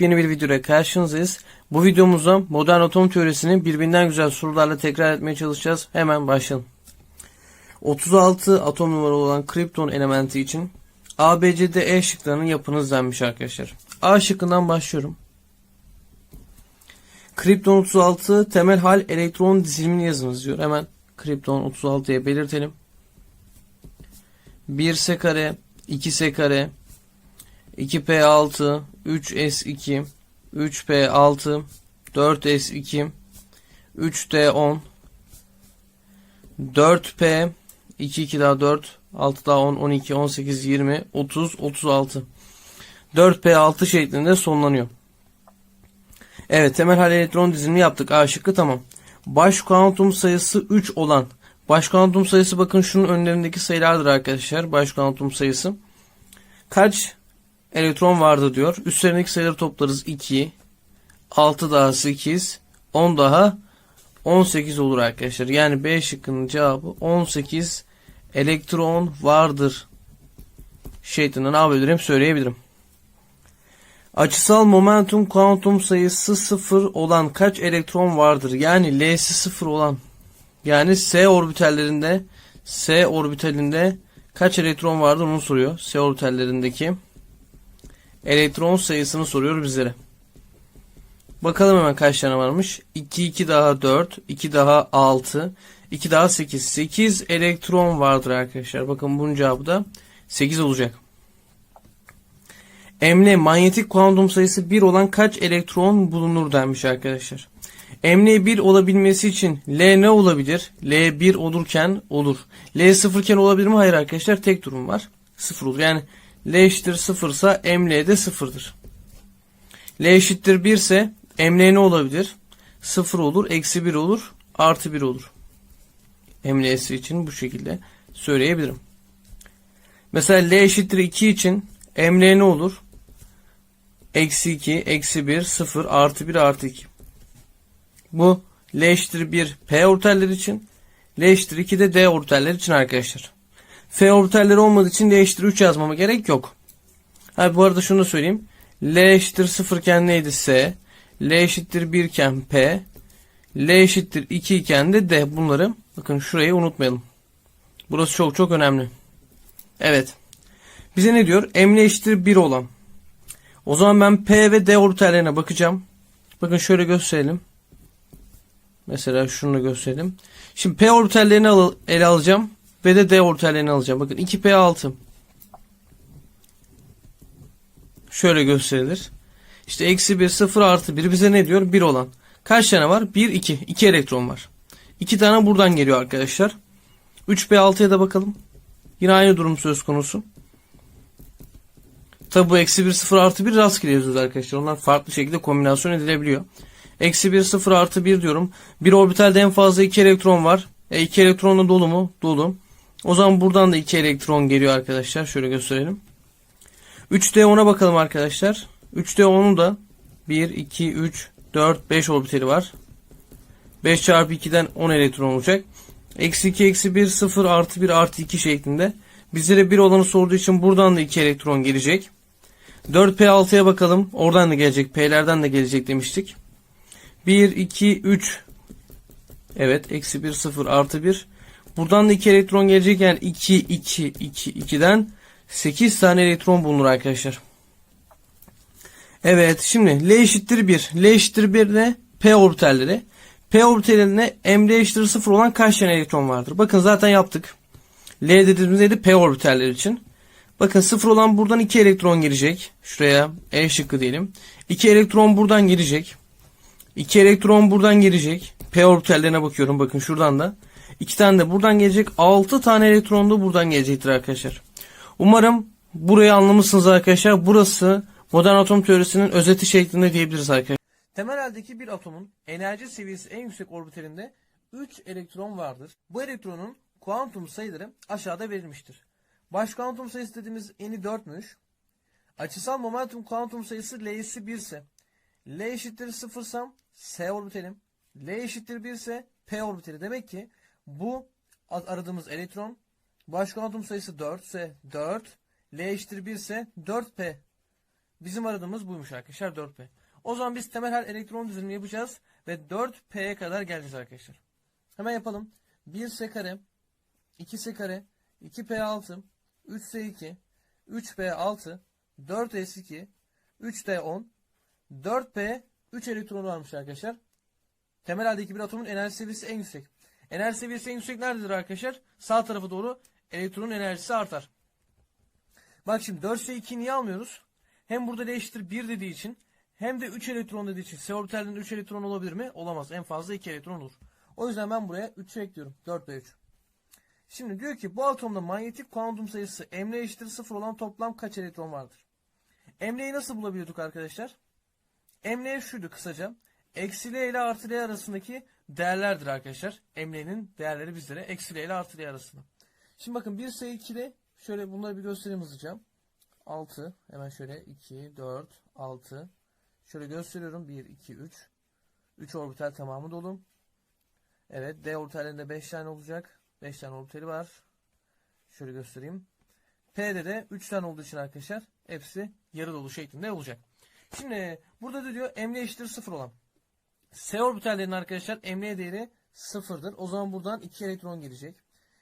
Yeni bir videoya karşınızdayız. Bu videomuzda modern atom teorisini birbirinden güzel sorularla tekrar etmeye çalışacağız. Hemen başlayalım. 36 atom numaralı olan kripton elementi için A, B, E şıklarının yapınız denmiş arkadaşlar. A şıkkından başlıyorum. Kripton 36 temel hal elektron dizilimini yazınız diyor. Hemen kripton 36'ya belirtelim. 1S kare, 2S kare, 2P6, 3S2, 3P6, 4S2, 3D10, 4P, 2 2 daha 4, 6 daha 10, 12, 18, 20, 30, 36. 4P6 şeklinde sonlanıyor. Evet temel hal elektron dizilimi yaptık. A şıkkı tamam. Baş kuantum sayısı 3 olan baş kuantum sayısı bakın şunun önlerindeki sayılardır arkadaşlar. Baş kuantum sayısı. Kaç elektron vardı diyor. Üstlerindeki sayıları toplarız. 2, 6 daha 8, 10 daha 18 olur arkadaşlar. Yani B şıkkının cevabı 18 elektron vardır. Şeklinde ne yapabilirim söyleyebilirim. Açısal momentum kuantum sayısı 0 olan kaç elektron vardır? Yani L'si 0 olan yani S orbitallerinde S orbitalinde kaç elektron vardır onu soruyor. S orbitallerindeki elektron sayısını soruyor bizlere. Bakalım hemen kaç tane varmış. 2 2 daha 4, 2 daha 6, 2 daha 8. 8 elektron vardır arkadaşlar. Bakın bunun cevabı da 8 olacak. Emle manyetik kuantum sayısı 1 olan kaç elektron bulunur denmiş arkadaşlar. Emle 1 olabilmesi için L ne olabilir? L 1 olurken olur. L 0 iken olabilir mi? Hayır arkadaşlar tek durum var. 0 olur. Yani L eşittir 0 ise ML de 0'dır. L eşittir 1 ise ML ne olabilir? 0 olur, eksi 1 olur, artı 1 olur. ML'si için bu şekilde söyleyebilirim. Mesela L eşittir 2 için ML ne olur? Eksi 2, eksi 1, 0, artı 1, artı 2. Bu L eşittir 1 P ortalleri için. L eşittir 2 de D ortalleri için arkadaşlar. F ortalleri olmadığı için L eşittir 3 yazmama gerek yok. Ha, bu arada şunu söyleyeyim. L eşittir 0 iken neydi? S. L eşittir 1 iken P. L eşittir 2 iken de D. Bunları bakın şurayı unutmayalım. Burası çok çok önemli. Evet. Bize ne diyor? M eşittir 1 olan. O zaman ben P ve D orbitallerine bakacağım. Bakın şöyle gösterelim. Mesela şunu gösterelim. Şimdi P orbitallerini al ele alacağım. Ve de D orbitallerini alacağım. Bakın 2P6. Şöyle gösterilir. İşte eksi 1, 0 artı 1 bize ne diyor? 1 olan. Kaç tane var? 1, 2. 2 elektron var. 2 tane buradan geliyor arkadaşlar. 3P6'ya da bakalım. Yine aynı durum söz konusu. Tabi bu eksi 1, 0 artı 1 rastgele yazıyoruz arkadaşlar. Onlar farklı şekilde kombinasyon edilebiliyor. Eksi 1, 0 artı 1 diyorum. Bir orbitalde en fazla 2 elektron var. E 2 elektronla dolu mu? Dolu. O zaman buradan da 2 elektron geliyor arkadaşlar. Şöyle gösterelim. 3D10'a bakalım arkadaşlar. 3D10'un da 1, 2, 3, 4, 5 orbitali var. 5 çarpı 2'den 10 elektron olacak. Eksi 2, eksi 1, 0, artı 1, artı 2 şeklinde. Bizlere 1 olanı sorduğu için buradan da 2 elektron gelecek. 4P6'ya bakalım. Oradan da gelecek. P'lerden de gelecek demiştik. 1, 2, 3. Evet. Eksi 1, 0, artı 1. Buradan da 2 elektron gelecek. Yani 2, 2, 2, 2'den 8 tane elektron bulunur arkadaşlar. Evet. Şimdi L eşittir 1. L eşittir 1 de P orbitalleri. P orbitallerine M eşittir 0 olan kaç tane elektron vardır? Bakın zaten yaptık. L dediğimiz neydi? P orbitalleri için. Bakın 0 olan buradan 2 elektron girecek. Şuraya E şıkkı diyelim. 2 elektron buradan girecek. 2 elektron buradan gelecek. P orbitallerine bakıyorum. Bakın şuradan da. 2 tane de buradan gelecek. 6 tane elektron da buradan gelecektir arkadaşlar. Umarım burayı anlamışsınız arkadaşlar. Burası modern atom teorisinin özeti şeklinde diyebiliriz arkadaşlar. Temel haldeki bir atomun enerji seviyesi en yüksek orbitalinde 3 elektron vardır. Bu elektronun kuantum sayıları aşağıda verilmiştir. Baş kuantum sayısı dediğimiz eni 4'müş. Açısal momentum kuantum sayısı L'si 1 ise L eşittir 0 ise S orbitalim. L eşittir 1 ise P orbitali. Demek ki bu aradığımız elektron baş kuantum sayısı 4 ise 4 L eşittir 1 ise 4P Bizim aradığımız buymuş arkadaşlar 4P. O zaman biz temel hal elektron dizilimi yapacağız ve 4P'ye kadar geleceğiz arkadaşlar. Hemen yapalım. 1S kare, 2S kare, 2P6, 3S2, 3P6, 4S2, 3D10, 4P 3 elektronu varmış arkadaşlar. Temel haldeki bir atomun enerji seviyesi en yüksek. Enerji seviyesi en yüksek nerededir arkadaşlar? Sağ tarafa doğru elektronun enerjisi artar. Bak şimdi 4S2 niye almıyoruz? Hem burada L eşittir 1 dediği için hem de 3 elektron dediği için S orbitalinde 3 elektron olabilir mi? Olamaz. En fazla 2 elektron olur. O yüzden ben buraya 3'ü ekliyorum. 4 ve 3. Şimdi diyor ki bu atomda manyetik kuantum sayısı Ml eşittir 0 olan toplam kaç elektron vardır? Ml'yi nasıl bulabiliyorduk arkadaşlar? Ml şuydu kısaca. Eksi L ile artı L arasındaki değerlerdir arkadaşlar. Ml'nin değerleri bizlere eksi ile artı arasında. Şimdi bakın 1 sayı 2'de şöyle bunları bir göstereyim hızlıca. 6 hemen şöyle 2 4 6 şöyle gösteriyorum 1 2 3 3 orbital tamamı dolu. Evet D orbitalinde 5 tane olacak. 5 tane orbitali var. Şöyle göstereyim. P'de de 3 tane olduğu için arkadaşlar hepsi yarı dolu şeklinde olacak. Şimdi burada da diyor emniyet eşittir 0 olan. S orbitallerinin arkadaşlar emniyet değeri 0'dır. O zaman buradan 2 elektron gelecek.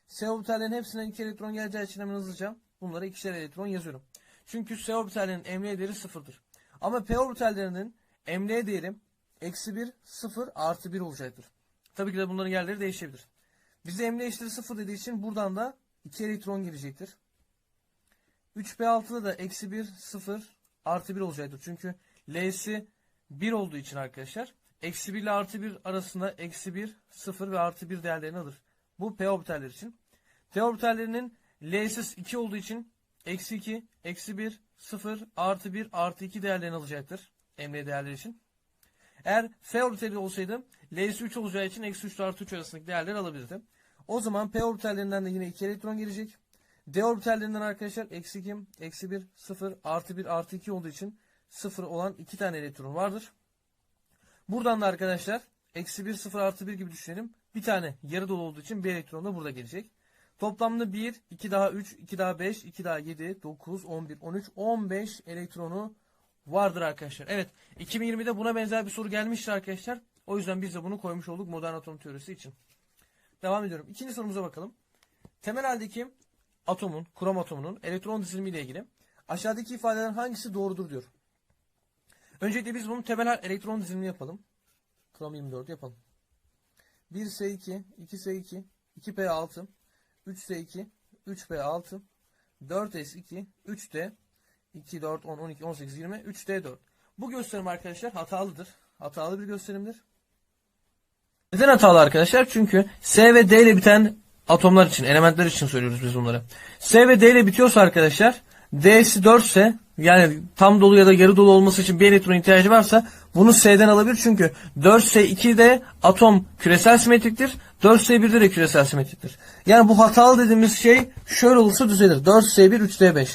S orbitallerinin hepsinden 2 elektron geleceği için hemen hızlıca bunlara 2'şer elektron yazıyorum. Çünkü S orbitallerinin emniyet değeri 0'dır. Ama P orbitallerinin emniyet değeri eksi 1, 0, artı 1 olacaktır. Tabii ki de bunların yerleri değişebilir. Bize emniyet eşittir 0 dediği için buradan da 2 elektron gelecektir. 3P6'da da eksi 1, 0, artı 1 olacaktır. Çünkü L'si 1 olduğu için arkadaşlar eksi 1 ile artı 1 arasında eksi 1, 0 ve artı 1 değerlerini alır. Bu P orbitaller için. T orbitallerinin L'si 2 olduğu için eksi 2, eksi 1, 0, artı 1, artı 2 değerlerini alacaktır. Emre değerleri için. Eğer F orbitali olsaydı L'si 3 olacağı için eksi 3 ile artı 3 arasındaki değerleri alabilirdi. O zaman P orbitallerinden de yine 2 elektron gelecek. D orbitallerinden arkadaşlar eksi 2, eksi 1, 0, artı 1, artı 2 olduğu için 0 olan 2 tane elektron vardır. Buradan da arkadaşlar eksi 1, 0, artı 1 gibi düşünelim. Bir tane yarı dolu olduğu için bir elektron da burada gelecek. Toplamda 1, 2 daha 3, 2 daha 5, 2 daha 7, 9, 11, 13, 15 elektronu vardır arkadaşlar. Evet 2020'de buna benzer bir soru gelmişti arkadaşlar. O yüzden biz de bunu koymuş olduk modern atom teorisi için. Devam ediyorum. İkinci sorumuza bakalım. Temel haldeki atomun, krom atomunun elektron dizilimi ile ilgili aşağıdaki ifadelerin hangisi doğrudur diyor. Öncelikle biz bunun temel elektron dizilimini yapalım. Krom 24 yapalım. 1S2, 2S2, 2P6, 3S2, 3P6, 4S2, 3D, 2, 4, 10, 12, 18, 20, 3D4. Bu gösterim arkadaşlar hatalıdır. Hatalı bir gösterimdir. Neden hatalı arkadaşlar? Çünkü S ve D ile biten atomlar için, elementler için söylüyoruz biz bunları. S ve D ile bitiyorsa arkadaşlar, D'si 4 ise yani tam dolu ya da yarı dolu olması için bir elektron ihtiyacı varsa bunu S'den alabilir. Çünkü 4S2'de atom küresel simetriktir. 4S1'de de küresel simetriktir. Yani bu hatalı dediğimiz şey şöyle olursa düzelir. 4S1, 3D5.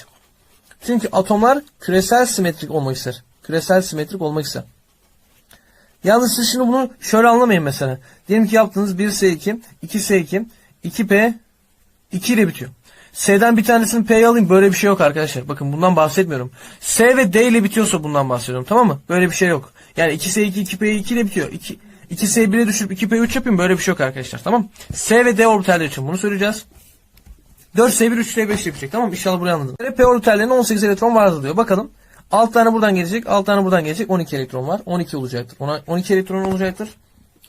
Çünkü atomlar küresel simetrik olmak ister. Küresel simetrik olmak ister. Yalnız siz şimdi bunu şöyle anlamayın mesela. Diyelim ki yaptığınız 1S2, 2S2, 2P 2 ile bitiyor. S'den bir tanesini P'ye alayım. Böyle bir şey yok arkadaşlar. Bakın bundan bahsetmiyorum. S ve D ile bitiyorsa bundan bahsediyorum. Tamam mı? Böyle bir şey yok. Yani 2S2, 2P 2 ile bitiyor. 2, 2S1'e düşürüp 2P3 yapayım. Böyle bir şey yok arkadaşlar. Tamam S ve D orbitalleri için bunu söyleyeceğiz. 4S1, 3S5 yapacak. Tamam? İnşallah burayı anladın. P orbitallerinde 18 elektron vardır diyor. Bakalım. 6 tane buradan gelecek. 6 tane buradan gelecek. 12 elektron var. 12 olacaktır. Ona 12 elektron olacaktır.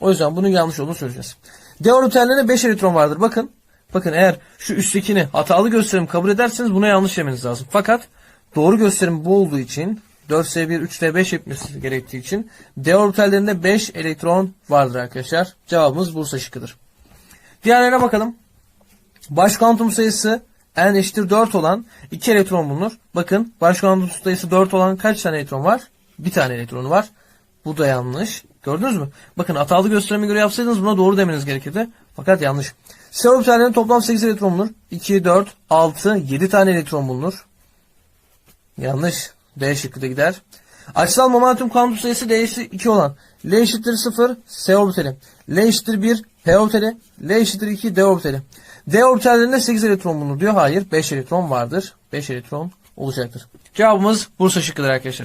O yüzden bunun yanlış olduğunu söyleyeceğiz. D orbitallerinde 5 elektron vardır. Bakın. Bakın eğer şu üsttekini hatalı gösterim kabul ederseniz buna yanlış demeniz lazım. Fakat doğru gösterim bu olduğu için 4S1, 3D5 yapması gerektiği için D orbitallerinde 5 elektron vardır arkadaşlar. Cevabımız Bursa şıkkıdır. Diğerlerine bakalım. Baş kuantum sayısı n eşittir 4 olan 2 elektron bulunur. Bakın baş kuantum sayısı 4 olan kaç tane elektron var? Bir tane elektronu var. Bu da yanlış. Gördünüz mü? Bakın hatalı gösterime göre yapsaydınız buna doğru demeniz gerekirdi. Fakat yanlış. S orbitallerinde toplam 8 elektron bulunur. 2, 4, 6, 7 tane elektron bulunur. Yanlış. D şıkkı da gider. Açısal momentum kuantum sayısı D eşittir 2 olan L eşittir 0 S orbitali. L eşittir 1 P orbitali. L eşittir 2 D orbitali. D orbitallerinde 8 elektron bulunur diyor. Hayır 5 elektron vardır. 5 elektron olacaktır. Cevabımız Bursa şıkkıdır arkadaşlar.